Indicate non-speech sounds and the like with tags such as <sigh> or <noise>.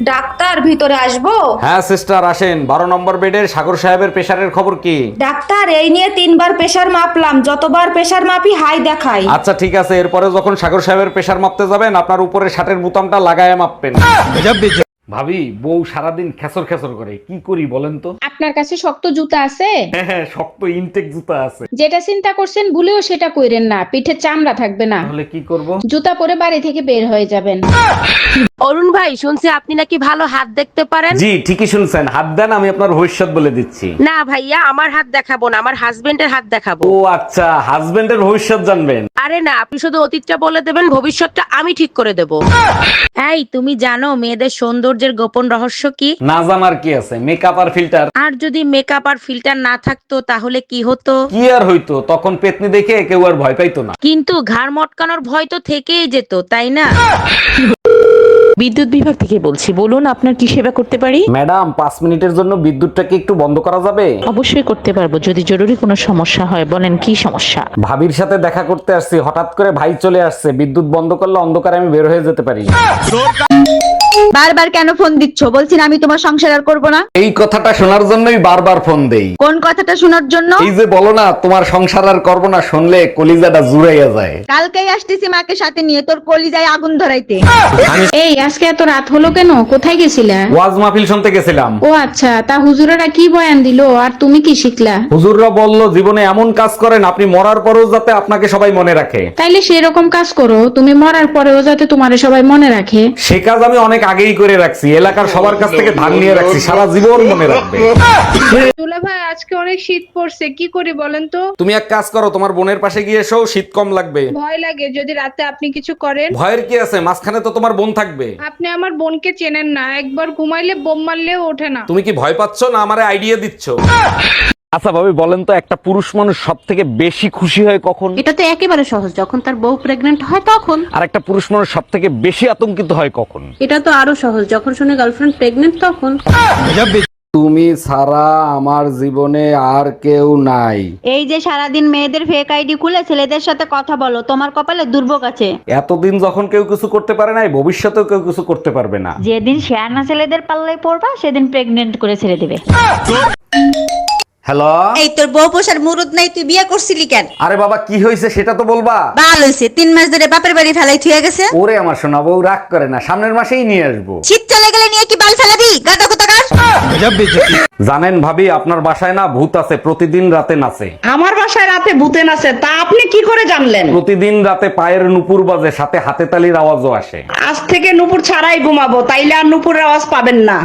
Doctor ভিতরে আসব? হ্যাঁ সিস্টার আসেন। বারো নম্বর বেডের সাগর সাহেবের প্রেশারের খবর কি? ডাক্তার এই নিয়ে তিনবার প্রেশার মাপলাম। যতবার প্রেশার মাপি হাই দেখাই। আচ্ছা ঠিক আছে। এরপরে যখন সাগর সাহেবের প্রেশার মাপতে যাবেন আপনার উপরে শার্টের বোতামটা লাগায় মাপবেন। ভাবি বউ সারাদিন খেসর খেসর করে। কি করি বলেন তো? আপনার কাছে শক্ত জুতা আছে? হ্যাঁ হ্যাঁ শক্ত ইনটেক জুতা আছে। যেটা চিন্তা করছেন ভুলেও সেটা কইরেন না পিঠে চামড়া থাকবে না। তাহলে কি করব? জুতা পরে বাড়ি থেকে বের হয়ে যাবেন। অরুণ ভাই শুনছি আপনি নাকি ভালো হাত দেখতে পারেন? জি ঠিকই শুনছেন। হাত দেন আমি আপনার ভবিষ্যৎ বলে দিচ্ছি। না ভাইয়া আমার হাত দেখাবো না আমার হাজবেন্ডের হাত দেখাবো। ও আচ্ছা হাজবেন্ডের ভবিষ্যৎ জানবেন। আরে না আপনি শুধু অতীতটা বলে দেবেন ভবিষ্যৎটা আমি ঠিক করে দেব। এই তুমি জানো মেয়েদের সৌন্দর্যের গোপন রহস্য কি? না জানার কি আছে? মেকআপ আর ফিল্টার আর যদি মেকআপ আর ফিল্টার না থাকতো তাহলে কি হতো? কি আর হইতো? তখন পেতনি দেখে কেউ আর ভয় পাইতো না। কিন্তু ঘাড় মটকানোর ভয় তো থেকেই যেত তাই না? বিদ্যুৎ বিভাগ থেকে বলছি বলুন আপনার কি সেবা করতে পারি? ম্যাডাম পাঁচ মিনিটের জন্য বিদ্যুৎটাকে একটু বন্ধ করা যাবে? অবশ্যই করতে পারব যদি জরুরি কোনো সমস্যা হয় বলেন কি সমস্যা? ভাবির সাথে দেখা করতে আসছি হঠাৎ করে ভাই চলে আসছে বিদ্যুৎ বন্ধ করলে অন্ধকারে আমি বের হয়ে যেতে পারি। <laughs> <laughs> বারবার কেন ফোন দিচ্ছ? বলছি না আমি তোমার সংসার আর করব না। এই কথাটা শোনার জন্যই বারবার ফোন দেই। কোন কথাটা শোনার জন্য? এই যে বলো না তোমার সংসার আর করব না শুনলে কলিজাটা জুড়াইয়া যায়। কালকেই আসতেছি মাকে সাথে নিয়ে তোর কলিজায় আগুন ধরাইতে। এই আজকে এত রাত হলো কেন? কোথায় গেছিলা? ওয়াজ মাহফিল শুনতে গেছিলাম। ও আচ্ছা তা হুজুরেরা কি বয়ান দিলো আর তুমি কি শিখলা? হুজুররা বলল জীবনে এমন কাজ করেন আপনি মরার পরেও যাতে আপনাকে সবাই মনে রাখে। তাইলে সেরকম কাজ করো তুমি মরার পরেও যাতে তোমারে সবাই মনে রাখে। সে কাজ আমি অনেক আগেই করে রাখছি এলাকার সবার কাছ থেকে ধান নিয়ে রাখছি সারা জীবন মনে রাখবে। দুলা ভাই আজকে অনেক শীত পড়ছে কি করি বলেন তো? তুমি এক কাজ করো তোমার বোনের পাশে গিয়ে এসো শীত কম লাগবে। ভয় লাগে যদি রাতে আপনি কিছু করেন। ভয়ের কি আছে? মাঝখানে তো তোমার বোন থাকবে। আপনি আমার বোনকে চেনেন না একবার ঘুমাইলে বোম মারলেও ওঠে না। তুমি কি ভয় পাচ্ছ না আমারে আইডিয়া দিচ্ছ? আচ্ছা ভাবি বলেন তো একটা পুরুষ মানুষ সব থেকে বেশি খুশি হয় কখন? এটা তো একেবারে সহজ যখন তার বউ প্রেগনেন্ট হয় তখন। আর একটা পুরুষ মানুষ সব থেকে বেশি আতঙ্কিত হয় কখন? এটা তো আরও সহজ যখন শুনে গার্লফ্রেন্ড প্রেগনেন্ট তখন। তুমি ছাড়া আমার জীবনে আর কেউ নাই। এই যে সারাদিন মেয়েদের ফেক আইডি খুলে ছেলেদের সাথে কথা বলো তোমার কপালে দুর্ভোগ আছে। এতদিন যখন কেউ কিছু করতে পারে নাই ভবিষ্যতেও কেউ কিছু করতে পারবে না। যেদিন শেয়ানা ছেলেদের পাল্লায় পড়বা সেদিন প্রেগনেন্ট করে ছেড়ে দেবে। হ্যালো? এই তোর বউ পোষার মুরুদ নাই তুই বিয়ে করছিলি কেন? আরে বাবা কি হয়েছে সেটা তো বলবা। ভালো হয়েছে তিন মাস ধরে বাপের বাড়ি ফেলাই থুয়ে গেছে। ওরে আমার সোনা বউ রাগ করে না সামনের মাসেই নিয়ে আসব। শীত চলে গেলে নিয়ে কি বাল ফেলাবি? গাদা কোথাকার জানেন ভাবি আপনার বাসায় না ভূত আছে প্রতিদিন রাতে নাচে। আমার বাসায় রাতে ভূতে আছে তা আপনি কি করে জানলেন? প্রতিদিন রাতে পায়ের নুপুর বাজে সাথে হাতে তালির আওয়াজও আসে। আজ থেকে নুপুর ছাড়াই ঘুমাবো তাইলে আর নুপুরের আওয়াজ পাবেন না।